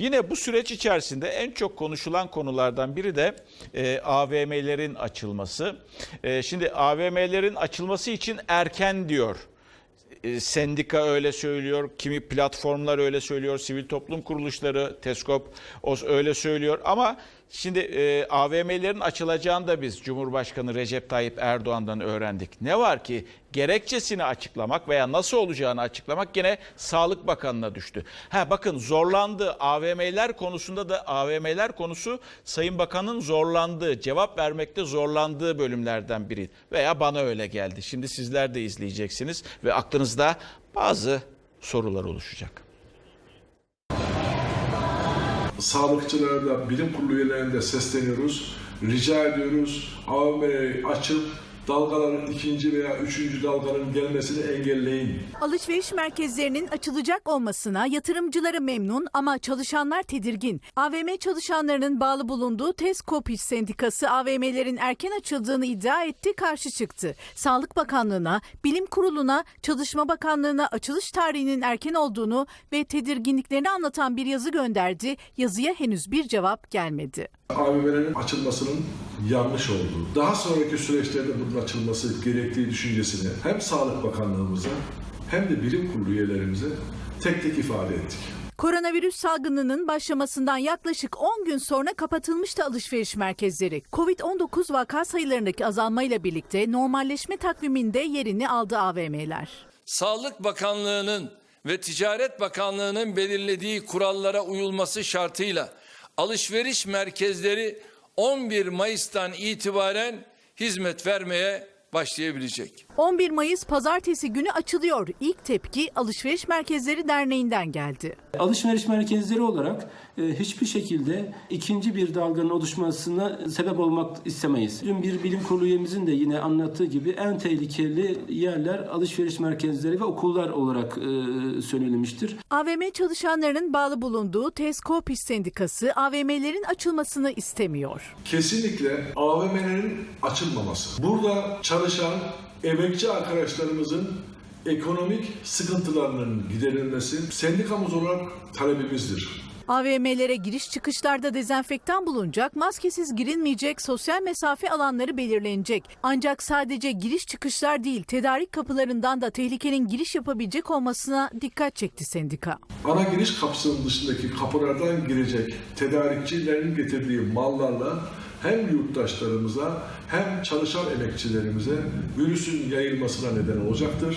Yine bu süreç içerisinde en çok konuşulan konulardan biri de e, AVM'lerin açılması. E, şimdi AVM'lerin açılması için erken diyor. E, sendika öyle söylüyor, kimi platformlar öyle söylüyor, sivil toplum kuruluşları, TESKOP öyle söylüyor. Ama şimdi e, AVM'lerin açılacağını da biz Cumhurbaşkanı Recep Tayyip Erdoğan'dan öğrendik. Ne var ki gerekçesini açıklamak veya nasıl olacağını açıklamak gene Sağlık Bakanı'na düştü. Ha bakın zorlandı AVM'ler konusunda da AVM'ler konusu Sayın Bakan'ın zorlandığı, cevap vermekte zorlandığı bölümlerden biri. Veya bana öyle geldi. Şimdi sizler de izleyeceksiniz ve aklınızda bazı sorular oluşacak. sağlıkçılara da bilim kurulu üyelerine de sesleniyoruz. Rica ediyoruz AVM'leri açıp dalgaların ikinci veya üçüncü dalganın gelmesini engelleyin. Alışveriş merkezlerinin açılacak olmasına yatırımcıları memnun ama çalışanlar tedirgin. AVM çalışanlarının bağlı bulunduğu TESKOP İş Sendikası AVM'lerin erken açıldığını iddia etti, karşı çıktı. Sağlık Bakanlığı'na, Bilim Kurulu'na, Çalışma Bakanlığı'na açılış tarihinin erken olduğunu ve tedirginliklerini anlatan bir yazı gönderdi. Yazıya henüz bir cevap gelmedi. AVM'lerin açılmasının yanlış olduğu, daha sonraki süreçlerde bunun açılması gerektiği düşüncesini hem Sağlık Bakanlığımıza hem de bilim kurulu üyelerimize tek tek ifade ettik. Koronavirüs salgınının başlamasından yaklaşık 10 gün sonra kapatılmıştı alışveriş merkezleri. Covid-19 vaka sayılarındaki azalmayla birlikte normalleşme takviminde yerini aldı AVM'ler. Sağlık Bakanlığı'nın ve Ticaret Bakanlığı'nın belirlediği kurallara uyulması şartıyla alışveriş merkezleri 11 Mayıs'tan itibaren hizmet vermeye başlayabilecek. 11 Mayıs pazartesi günü açılıyor. İlk tepki Alışveriş Merkezleri Derneği'nden geldi. Alışveriş merkezleri olarak e, hiçbir şekilde ikinci bir dalganın oluşmasına sebep olmak istemeyiz. Dün bir bilim kurulu üyemizin de yine anlattığı gibi en tehlikeli yerler alışveriş merkezleri ve okullar olarak e, söylenilmiştir. AVM çalışanlarının bağlı bulunduğu TESKOP İş Sendikası AVM'lerin açılmasını istemiyor. Kesinlikle AVM'lerin açılmaması. Burada çalışan emekçi arkadaşlarımızın ekonomik sıkıntılarının giderilmesi sendikamız olarak talebimizdir. AVM'lere giriş çıkışlarda dezenfektan bulunacak, maskesiz girilmeyecek, sosyal mesafe alanları belirlenecek. Ancak sadece giriş çıkışlar değil, tedarik kapılarından da tehlikenin giriş yapabilecek olmasına dikkat çekti sendika. Ana giriş kapısının dışındaki kapılardan girecek tedarikçilerin getirdiği mallarla hem yurttaşlarımıza hem çalışan emekçilerimize virüsün yayılmasına neden olacaktır.